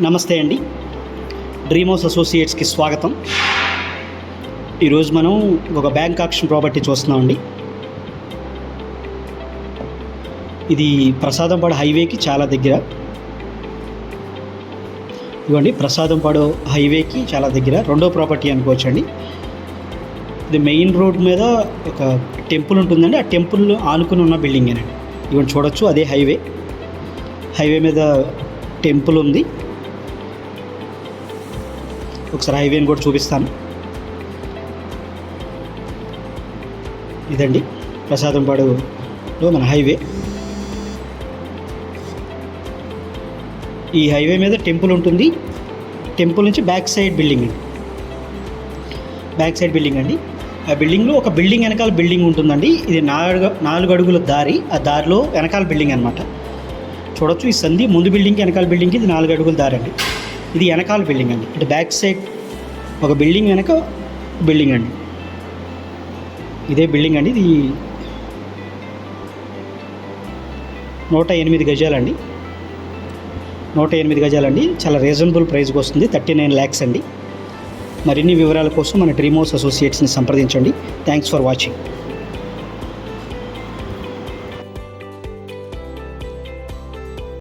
నమస్తే అండి. Dream house అసోసియేట్స్కి స్వాగతం. ఈరోజు మనం ఒక బ్యాంక్ ఆక్షన్ ప్రాపర్టీ చూస్తున్నామండి. ఇది ప్రసాదంపాడు హైవేకి చాలా దగ్గర. ఇవ్వండి ప్రసాదంపాడు హైవేకి చాలా దగ్గర. రెండో ప్రాపర్టీ అనుకోవచ్చండి. ఇది మెయిన్ రోడ్ మీద ఒక టెంపుల్ ఉంటుందండి. ఆ టెంపుల్ ఆనుకుని ఉన్న బిల్డింగేనండి. ఇవన్నీ చూడొచ్చు అదే హైవే. హైవే మీద టెంపుల్ ఉంది. ఒకసారి హైవేని కూడా చూపిస్తాను. ఇదండి ప్రసాదంపాడులో మన హైవే. ఈ హైవే మీద టెంపుల్ ఉంటుంది. టెంపుల్ నుంచి బ్యాక్ సైడ్ బిల్డింగ్ అండి. బ్యాక్ సైడ్ బిల్డింగ్ అండి. ఆ బిల్డింగ్లో ఒక బిల్డింగ్ వెనకాల బిల్డింగ్ ఉంటుందండి. ఇది నాలుగు నాలుగు అడుగుల దారి. ఆ దారిలో వెనకాల బిల్డింగ్ అనమాట చూడొచ్చు ఈ సంధి ముందు బిల్డింగ్కి వెనకాల బిల్డింగ్కి ఇది నాలుగు అడుగుల దారి అండి. ఇది వెనకాల బిల్డింగ్ అండి. ఇటు బ్యాక్ సైడ్ ఒక బిల్డింగ్ వెనక బిల్డింగ్ అండి. ఇదే బిల్డింగ్ అండి. ఇది నూట ఎనిమిది గజాలండి. నూట ఎనిమిది గజాలండి. చాలా రీజనబుల్ ప్రైస్కి వస్తుంది. థర్టీ నైన్ ల్యాక్స్ అండి. మరిన్ని వివరాల కోసం మన డ్రీమ్ హౌస్ అసోసియేట్స్ని సంప్రదించండి. Thanks for watching